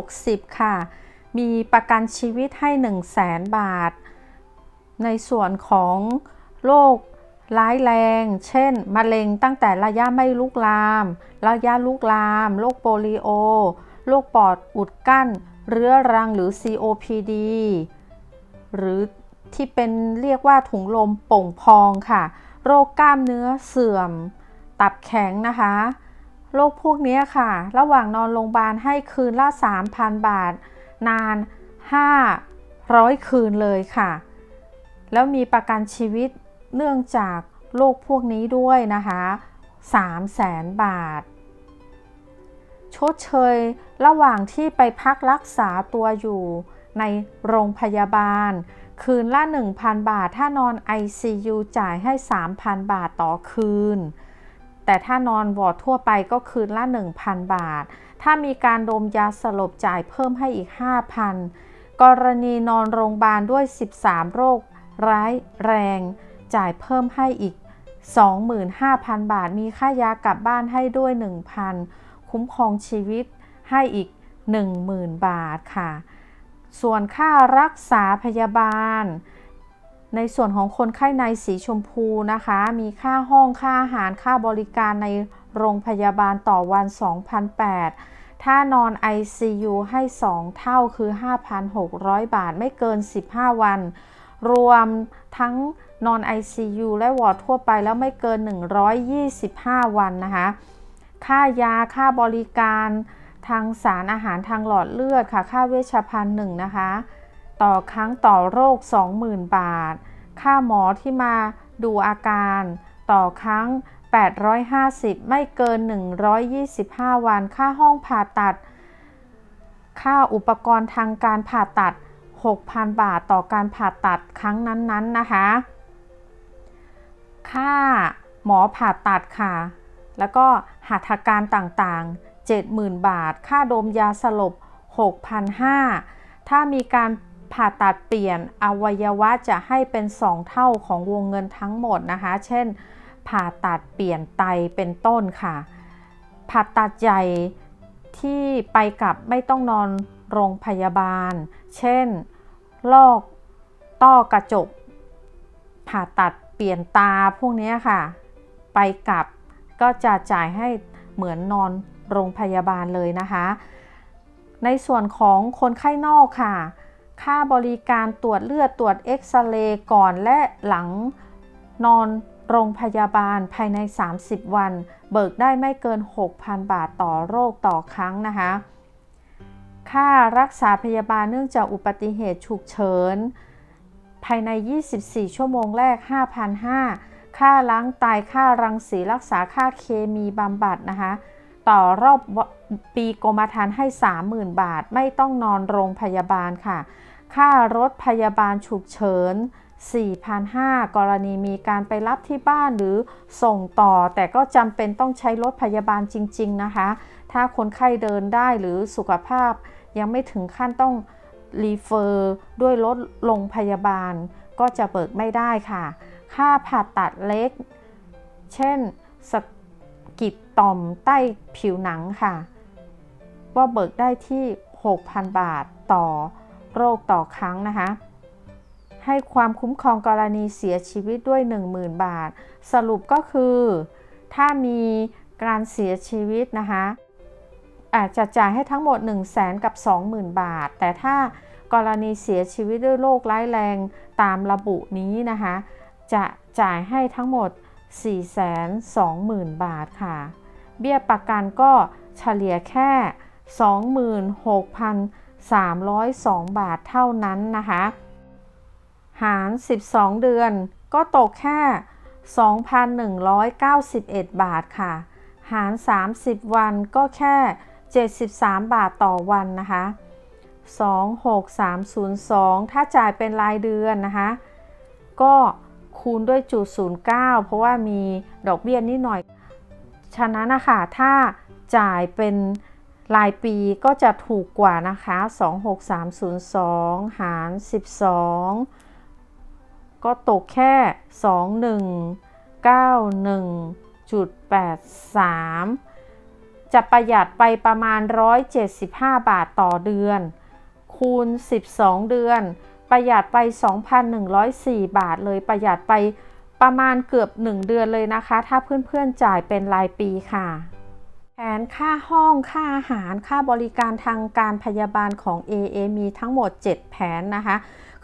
60 ค่ะ มีประกันชีวิตให้ 1 0 0 0 0แสนบาท ในส่วนของโรคร้ายแรง เช่น มะเร็งตั้งแต่ระยะไม่ลุกลาม ระยะลุกลาม โรคโปลิโอ โรคปอดอุดกั้น เรื้อรังหรือ COPD หรือที่เป็นเรียกว่าถุงลมโป่งพองค่ะ โรคกล้ามเนื้อเสื่อม ตับแข็งนะคะ โรคพวกนี้ค่ะ ระหว่างนอนโรงพยาบาลให้คืนละ 3,000 บาท นาน 500 คืนเลยค่ะ แล้วมีประกันชีวิตเนื่องจากโรคพวกนี้ด้วยนะคะ300,000บาท ชดเชยระหว่างที่ไปพักรักษาตัวอยู่ในโรงพยาบาล คืนละ 1,000 บาท ถ้านอน ICU จ่ายให้ 3,000 บาทต่อคืน แต่ถ้านอนวอร์ดทั่วไปก็คืนละ 1,000 บาท ถ้ามีการดมยาสลบจ่ายเพิ่มให้อีก 5,000 กรณีนอนโรงพยาบาลด้วย 13 โรค ร้ายแรง จ่ายเพิ่มให้อีก 25,000 บาท มีค่ายากลับบ้านให้ด้วย 1,000 คุ้มครองชีวิตให้อีก 10,000 บาทค่ะ ส่วนค่ารักษาพยาบาล ในส่วนของคนไข้ในสีชมพูนะคะ มีค่าห้องค่าอาหารค่าบริการในโรงพยาบาลต่อวัน 2,008 ถ้านอน ICU ให้ 2 เท่าคือ 5,600 บาทไม่เกิน 15 วัน รวมทั้งนอน ICU และวอร์ดทั่วไปแล้วไม่เกิน 125 วันนะคะ ค่ายาค่าบริการทางสารอาหารทางหลอดเลือดค่ะ ค่าเวชภัณฑ์หนึ่งนะคะ ต่อครั้งต่อโรค 20,000 บาท ค่าหมอที่มาดูอาการ ต่อครั้ง 850 ไม่เกิน 125 วัน ค่าห้องผ่าตัด ค่าอุปกรณ์ทางการผ่าตัด 6,000 บาทต่อการผ่าตัดครั้งนั้นๆนนนะคะ ค่าหมอผ่าตัดค่ะ แล้วก็หัตถการต่างๆ 70,000 บาท ค่าดมยาสลบ 6,500 ถ้ามีการ ผ่าตัดเปลี่ยนอวัยวะจะให้เป็น 2 เท่าของวงเงินทั้งหมดนะคะ เช่น ผ่าตัดเปลี่ยนไตเป็นต้นค่ะ ผ่าตัดใหญ่ที่ไปกับไม่ต้องนอนโรงพยาบาล เช่น ลอกต้อกระจก ผ่าตัดเปลี่ยนตาพวกนี้ค่ะ ไปกลับก็จะจ่ายให้เหมือนนอนโรงพยาบาลเลยนะคะ ในส่วนของคนไข้นอกค่ะ ค่าบริการตรวจเลือดตรวจเอ็กซเรย์ก่อนและหลังนอนโรงพยาบาลภายใน 30 วัน เบิกได้ไม่เกิน 6,000 บาทต่อโรคต่อครั้งนะคะ ค่ารักษาพยาบาลเนื่องจากอุบัติเหตุฉุกเฉิน ภายใน 24 ชั่วโมงแรก 5,500 ค่าล้างไตค่ารังสีรักษาค่าเคมีบำบัดนะคะ ต่อรอบปีกรมธรรม์ให้ 30,000 บาท ไม่ต้องนอนโรงพยาบาลค่ะ ค่ารถพยาบาลฉุกเฉิน4,500กรณีมีการไปรับที่บ้านหรือส่งต่อ แต่ก็จำเป็นต้องใช้รถพยาบาลจริง ๆ นะคะ ถ้าคนไข้เดินได้หรือสุขภาพ ยังไม่ถึงขั้นต้องรีเฟอร์ด้วยรถโรงพยาบาล ก็จะเบิกไม่ได้ค่ะ ค่าผ่าตัดเล็ก เช่นสกิดต่อมใต้ผิวหนังค่ะ ว่าเบิกได้ที่ 6,000 บาทต่อ โรคต่อครั้งนะคะให้ความคุ้มครองกรณีเสียชีวิตด้วย 10,000 บาท สรุปก็คือ ถ้ามีการเสียชีวิตนะคะอาจจะจ่ายให้ทั้งหมด 1 0 0 0 0แสนกับ 20,000 บาท แต่ถ้ากรณีเสียชีวิตด้วยโรคร้ายแรงตามระบุนี้นะคะ จะจ่ายให้ทั้งหมด 420,000 บาทค่ะ เบี้ยประกันก็เฉลี่ยแค่ 302 บาทเท่านั้นนะคะ หาร 12 เดือนก็ตกแค่ 2,191 บาทค่ะ หาร 30 วันก็แค่ 73 บาทต่อวันนะคะ 26302 ถ้าจ่ายเป็นรายเดือนนะคะ ก็คูณด้วยจุด09 เพราะว่ามีดอกเบี้ยนิดหน่อย ฉะนั้นนะคะถ้าจ่ายเป็น รายปีก็จะถูกกว่านะคะ 26302 หาร 12 ก็ตกแค่ 2191.83 จะประหยัดไปประมาณ 175 บาทต่อเดือน คูณ 12 เดือน ประหยัดไป 2,104 บาทเลยประหยัดไปประมาณเกือบ 1 เดือนเลยนะคะ ถ้าเพื่อนๆจ่ายเป็นรายปีค่ะ นค่าห้องค่าอาหารค่าบริการทางการพยาบาลของ AA มีทั้งหมด 7 แผนนะคะ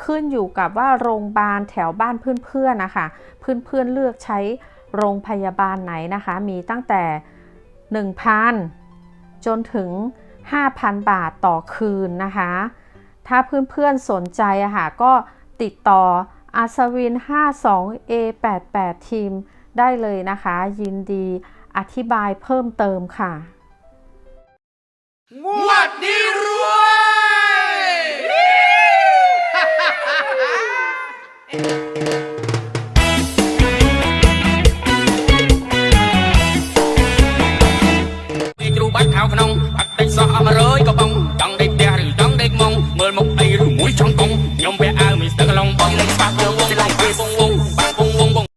ขึ้นอยู่กับว่าโรงพยาบาลแถวบ้านเพื่อนๆนะคะเพื่อนๆเลือกใช้โรงพยาบาลไหนนะคะ มีตั้งแต่ 1,000 จนถึง 5,000 บาทต่อคืนนะคะ ถ้าเพื่อนๆสนใจอะค่ะก็ติดต่ออาสวิน 52A88 ทีมได้เลยนะคะ ยินดี อธิบายเพิ่มเติมค่ะ งวดนี้